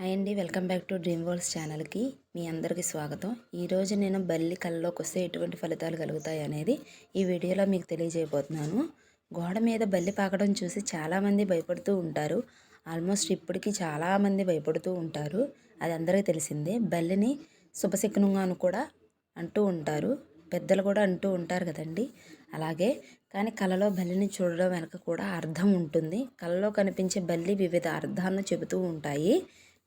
Hi అండి welcome back to dream worlds ఛానల్కి మీ అందరికీ స్వాగతం. ఈరోజు నేను బల్లి కళ్ళలోకి వస్తే ఎటువంటి ఫలితాలు కలుగుతాయి అనేది ఈ వీడియోలో మీకు తెలియజేయబోతున్నాను. గోడ మీద బల్లి పాకడం చూసి చాలామంది భయపడుతూ ఉంటారు. ఆల్మోస్ట్ ఇప్పటికీ చాలామంది భయపడుతూ ఉంటారు. అది అందరికీ తెలిసిందే. బల్లిని శుభశకునంగాను కూడా అంటూ ఉంటారు. పెద్దలు కూడా అంటూ ఉంటారు కదండి. అలాగే కానీ కళలో బల్లిని చూడడం వెనక కూడా అర్థం ఉంటుంది. కళలో కనిపించే బల్లి వివిధ అర్థాలను చెబుతూ ఉంటాయి.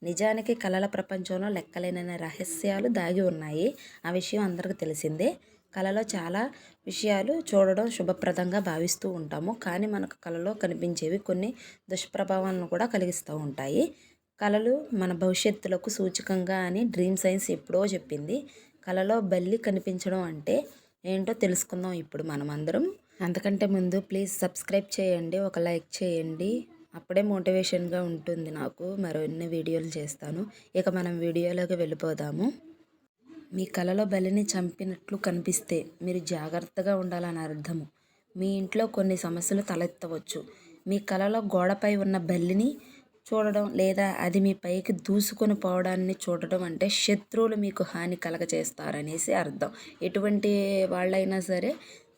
నిజానికి కళల ప్రపంచంలో లెక్కలేనని రహస్యాలు దాగి ఉన్నాయి. ఆ విషయం అందరికీ తెలిసిందే. కళలో చాలా విషయాలు చూడడం శుభప్రదంగా భావిస్తూ ఉంటాము. కానీ మనకు కళలో కనిపించేవి కొన్ని దుష్ప్రభావాలను కూడా కలిగిస్తూ ఉంటాయి. కళలు మన భవిష్యత్తులకు సూచకంగా అని డ్రీమ్ సైన్స్ ఎప్పుడో చెప్పింది. కళలో బల్లి కనిపించడం అంటే ఏంటో తెలుసుకుందాం ఇప్పుడు మనం అందరం అంతకంటే ముందు ప్లీజ్ సబ్స్క్రైబ్ చేయండి ఒక లైక్ చేయండి. అప్పుడే మోటివేషన్గా ఉంటుంది నాకు. మరిన్ని వీడియోలు చేస్తాను. ఇక మనం వీడియోలోకి వెళ్ళిపోదాము. మీ కలలో బలిని చంపినట్లు కనిపిస్తే మీరు జాగ్రత్తగా ఉండాలని అర్థము మీ ఇంట్లో కొన్ని సమస్యలు తలెత్తవచ్చు. మీ కలలో గోడపై ఉన్న బల్లిని చూడడం లేదా అది మీ పైకి దూసుకొని పోవడాన్ని చూడడం అంటే శత్రువులు మీకు హాని కలగచేస్తారనేసి అర్థం. ఎటువంటి వాళ్ళైనా సరే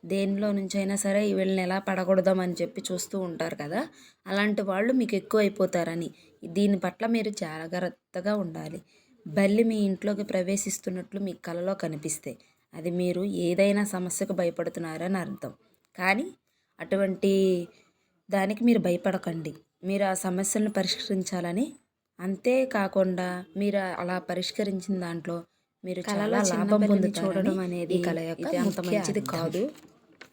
దేనిలో నుంచి అయినా సరే వీళ్ళని ఎలా పడకూడదామని చెప్పి చూస్తూ ఉంటారు కదా అలాంటి వాళ్ళు మీకు ఎక్కువ అయిపోతారని. దీని పట్ల మీరు జాగ్రత్తగా ఉండాలి. బల్లి మీ ఇంట్లోకి ప్రవేశిస్తున్నట్లు మీ కలలో కనిపిస్తే అది మీరు ఏదైనా సమస్యకు భయపడుతున్నారని అర్థం. కానీ అటువంటి దానికి మీరు భయపడకండి. మీరు ఆ సమస్యలను పరిష్కరించాలని అంతేకాకుండా మీరు అలా పరిష్కరించిన దాంట్లో మీరు చాలా లాభం పొంది చూడడం అనేది కళ యొక్క అంత మంచిది కాదు.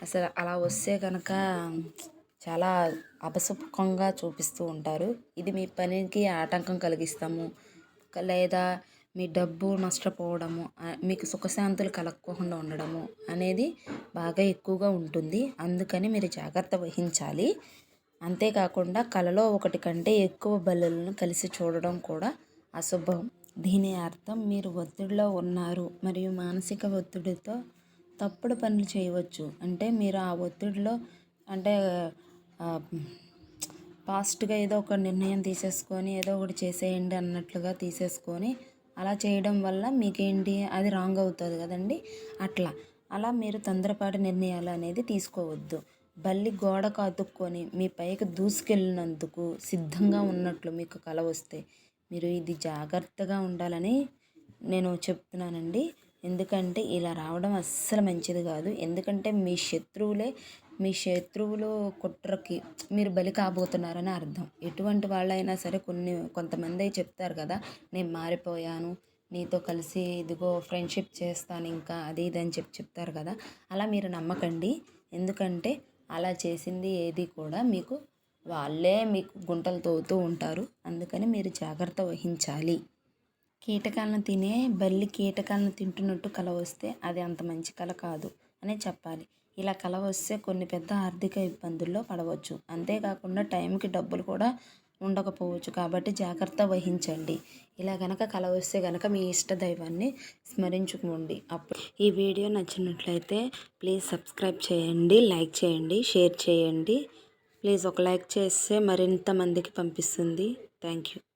అసలు అలా వస్తే కనుక చాలా అపశుభంగా చూపిస్తూ ఉంటారు. ఇది మీ పనికి ఆటంకం కలిగిస్తాము. లేదా మీ డబ్బు నష్టపోవడము మీకు సుఖశాంతులు కలగకుండా ఉండడము అనేది బాగా ఎక్కువగా ఉంటుంది. అందుకని మీరు జాగ్రత్త వహించాలి. అంతేకాకుండా కలలో ఒకటి కంటే ఎక్కువ బలులను కలిసి చూడడం కూడా అశుభం. దీని అర్థం మీరు ఒత్తిడిలో ఉన్నారు. మరియు మానసిక ఒత్తిడితో తప్పుడు పనులు చేయవచ్చు. అంటే మీరు ఆ ఒత్తిడిలో అంటే ఫాస్ట్గా ఏదో ఒక నిర్ణయం తీసేసుకొని ఏదో ఒకటి చేసేయండి అన్నట్లుగా తీసేసుకొని అలా చేయడం వల్ల మీకేంటి? అది రాంగ్ అవుతుంది కదండి. అట్లా. అలా మీరు తొందరపాటు నిర్ణయాలు అనేది తీసుకోవద్దు. బల్లి గోడకు అతుక్కొని మీ పైకి దూసుకెళ్ళినందుకు సిద్ధంగా ఉన్నట్లు మీకు కల వస్తే మీరు ఇది జాగ్రత్తగా ఉండాలని నేను చెప్తున్నానండి. ఎందుకంటే ఇలా రావడం అస్సలు మంచిది కాదు. ఎందుకంటే మీ శత్రువులే మీ శత్రువులు కుట్రకి మీరు బలి కాబోతున్నారని అర్థం. ఎటువంటి వాళ్ళైనా సరే కొన్ని కొంతమంది చెప్తారు కదా నేను మారిపోయాను నీతో కలిసి ఇదిగో ఫ్రెండ్షిప్ చేస్తాను ఇంకా అది ఇది అని చెప్పి చెప్తారు కదా. అలా మీరు నమ్మకండి. ఎందుకంటే అలా చేసింది ఏది కూడా మీకు వాళ్ళే మీకు గుంటలు తోగుతూ ఉంటారు. అందుకని మీరు జాగ్రత్త వహించాలి. కీటకాలను తినే బల్లి కీటకాలను తింటున్నట్టు కల వస్తే అది అంత మంచి కల కాదు అని చెప్పాలి. ఇలా కల వస్తే కొన్ని పెద్ద ఆర్థిక ఇబ్బందుల్లో పడవచ్చు. అంతేకాకుండా టైంకి డబ్బులు కూడా ఉండకపోవచ్చు. కాబట్టి జాగ్రత్త వహించండి. ఇలా కనుక కల వస్తే కనుక మీ ఇష్ట దైవాన్ని స్మరించుకోండి. అప్పుడు ఈ వీడియో నచ్చినట్లయితే ప్లీజ్ సబ్స్క్రైబ్ చేయండి లైక్ చేయండి షేర్ చేయండి. ప్లీజ్ ఒక లైక్ చేస్తే మరింత మందికి పంపిస్తుంది. Thank you.